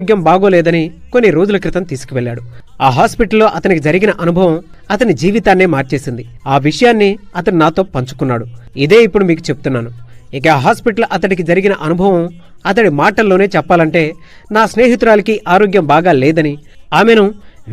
ఆరోగ్యం బాగోలేదని కొన్ని రోజుల క్రితం తీసుకువెళ్ళాడు ఆ హాస్పిటల్లో అతనికి జరిగిన అనుభవం అతని జీవితాన్నే మార్చేసింది. ఆ విషయాన్ని అతను నాతో పంచుకున్నాడు. ఇదే ఇప్పుడు మీకు చెప్తున్నాను. ఇక ఆ హాస్పిటల్ అతడికి జరిగిన అనుభవం అతడి మాటల్లోనే చెప్పాలంటే నా స్నేహితురాలికి ఆరోగ్యం బాగా లేదని ఆమెను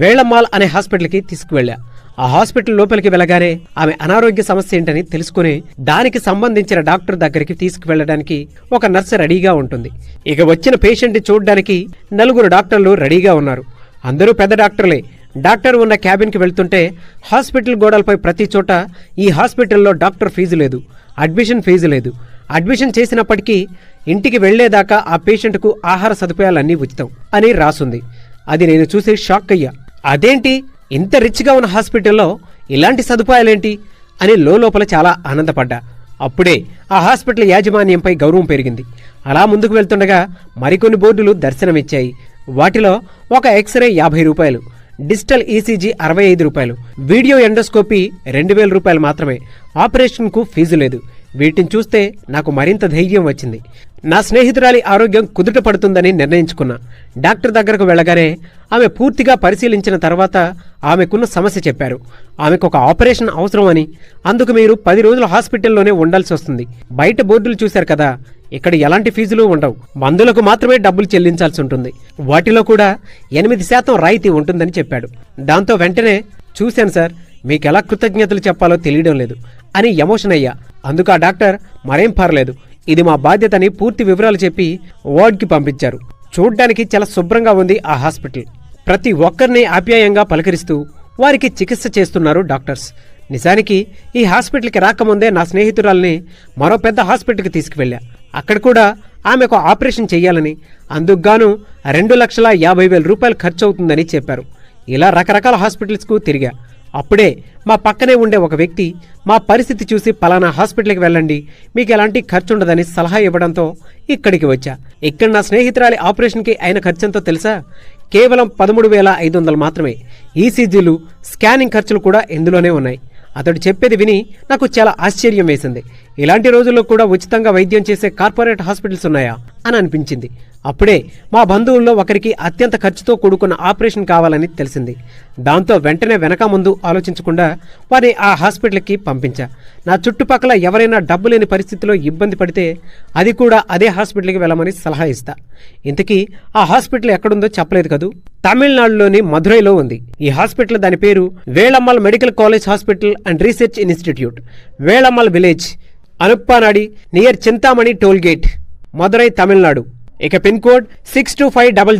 వేళమాల్ అనే హాస్పిటల్కి తీసుకువెళ్ళా. ఆ హాస్పిటల్ లోపలికి వెళ్ళగానే ఆమె అనారోగ్య సమస్య ఏంటని తెలుసుకుని దానికి సంబంధించిన డాక్టర్ దగ్గరికి తీసుకువెళ్ళడానికి ఒక నర్సు రెడీగా ఉంటుంది. ఇక వచ్చిన పేషెంట్ చూడడానికి నలుగురు డాక్టర్లు రెడీగా ఉన్నారు. అందరూ పెద్ద డాక్టర్లే. డాక్టర్ ఉన్న క్యాబిన్కి వెళ్తుంటే హాస్పిటల్ గోడలపై ప్రతి చోట ఈ హాస్పిటల్లో డాక్టర్ ఫీజు లేదు అడ్మిషన్ ఫీజు లేదు. అడ్మిషన్ చేసినప్పటికీ ఇంటికి వెళ్ళేదాకా ఆ పేషెంట్కు ఆహార సదుపాయాలన్నీ ఉచితం అని రాసుంది. అది నేను చూసి షాక్ అయ్యా. అదేంటి? ఇంత రిచ్గా ఉన్న హాస్పిటల్లో ఇలాంటి సదుపాయాలేంటి అని లోపల చాలా ఆనందపడ్డా. అప్పుడే ఆ హాస్పిటల్ యాజమాన్యంపై గౌరవం పెరిగింది. అలా ముందుకు వెళ్తుండగా మరికొన్ని బోర్డులు దర్శనమిచ్చాయి. వాటిలో ఒక ఎక్స్రే యాభై రూపాయలు డిజిటల్ ఈసీజీ అరవై ఐదు రూపాయలు వీడియో ఎండోస్కోపీ రెండు వేల రూపాయలు మాత్రమే. ఆపరేషన్కు ఫీజు లేదు. వీటిని చూస్తే నాకు మరింత ధైర్యం వచ్చింది. నా స్నేహితురాలి ఆరోగ్యం కుదుట పడుతుందని నిర్ణయించుకున్నా. డాక్టర్ దగ్గరకు వెళ్ళగానే ఆమె పూర్తిగా పరిశీలించిన తర్వాత ఆమెకున్న సమస్య చెప్పారు. ఆమెకు ఒక ఆపరేషన్ అవసరమని అందుకు మీరు పది రోజులు హాస్పిటల్లోనే ఉండాల్సి వస్తుంది. బయట బోర్డులు చూశారు కదా ఇక్కడ ఎలాంటి ఫీజులు ఉండవు. మందులకు మాత్రమే డబ్బులు చెల్లించాల్సి ఉంటుంది. వాటిలో కూడా ఎనిమిది శాతం రాయితీ ఉంటుందని చెప్పాడు. దాంతో వెంటనే చూశాను సార్ మీకెలా కృతజ్ఞతలు చెప్పాలో తెలియడం లేదు అని ఎమోషన్ అయ్యా. అందుకు ఆ డాక్టర్ మరేం పర్లేదు ఇది మా బాధ్యతని పూర్తి వివరాలు చెప్పి వార్డ్కి పంపించారు. చూడ్డానికి చాలా శుభ్రంగా ఉంది ఆ హాస్పిటల్. ప్రతి ఒక్కరిని ఆప్యాయంగా పలకరిస్తూ వారికి చికిత్స చేస్తున్నారు డాక్టర్స్. నిజానికి ఈ హాస్పిటల్కి రాకముందే నా స్నేహితురాల్ని మరో పెద్ద హాస్పిటల్కి తీసుకువెళ్ళా. అక్కడ కూడా ఆమెకు ఆపరేషన్ చేయాలని అందుకుగాను రెండు లక్షల యాభై వేల రూపాయలు ఖర్చు అవుతుందని చెప్పారు. ఇలా రకరకాల హాస్పిటల్స్కు తిరిగా. అప్పుడే మా పక్కనే ఉండే ఒక వ్యక్తి మా పరిస్థితి చూసి పలానా హాస్పిటల్కి వెళ్ళండి. మీకు ఎలాంటి ఖర్చు ఉండదని సలహా ఇవ్వడంతో ఇక్కడికి వచ్చా. ఇక్కడ నా స్నేహితురాలి ఆపరేషన్కి అయిన ఖర్చంతో తెలుసా? కేవలం పదమూడు వేల ఐదు వందలు మాత్రమే. ఈసీజీలు స్కానింగ్ ఖర్చులు కూడా ఇందులోనే ఉన్నాయి. అతడు చెప్పేది విని నాకు చాలా ఆశ్చర్యం వేసింది. ఇలాంటి రోజుల్లో కూడా ఉచితంగా వైద్యం చేసే కార్పొరేట్ హాస్పిటల్స్ ఉన్నాయా? అని అనిపించింది. అప్పుడే మా బంధువుల్లో ఒకరికి అత్యంత ఖర్చుతో కూడుకున్న ఆపరేషన్ కావాలని తెలిసింది. దాంతో వెంటనే వెనక ముందు ఆలోచించకుండా వారిని ఆ హాస్పిటల్కి పంపించా. నా చుట్టుపక్కల ఎవరైనా డబ్బు లేని పరిస్థితిలో ఇబ్బంది పడితే అది కూడా అదే హాస్పిటల్కి వెళ్ళమని సలహా ఇస్తా. ఇంతకీ ఆ హాస్పిటల్ ఎక్కడుందో చెప్పలేదు కదూ? తమిళనాడులోని మధురైలో ఉంది. ఈ హాస్పిటల్ దాని పేరు Velammal medical college hospital and research institute. Velammal village Anuppanadi near Chinthamani toll gate Madurai Tamilnadu. ఇక pin code six two five double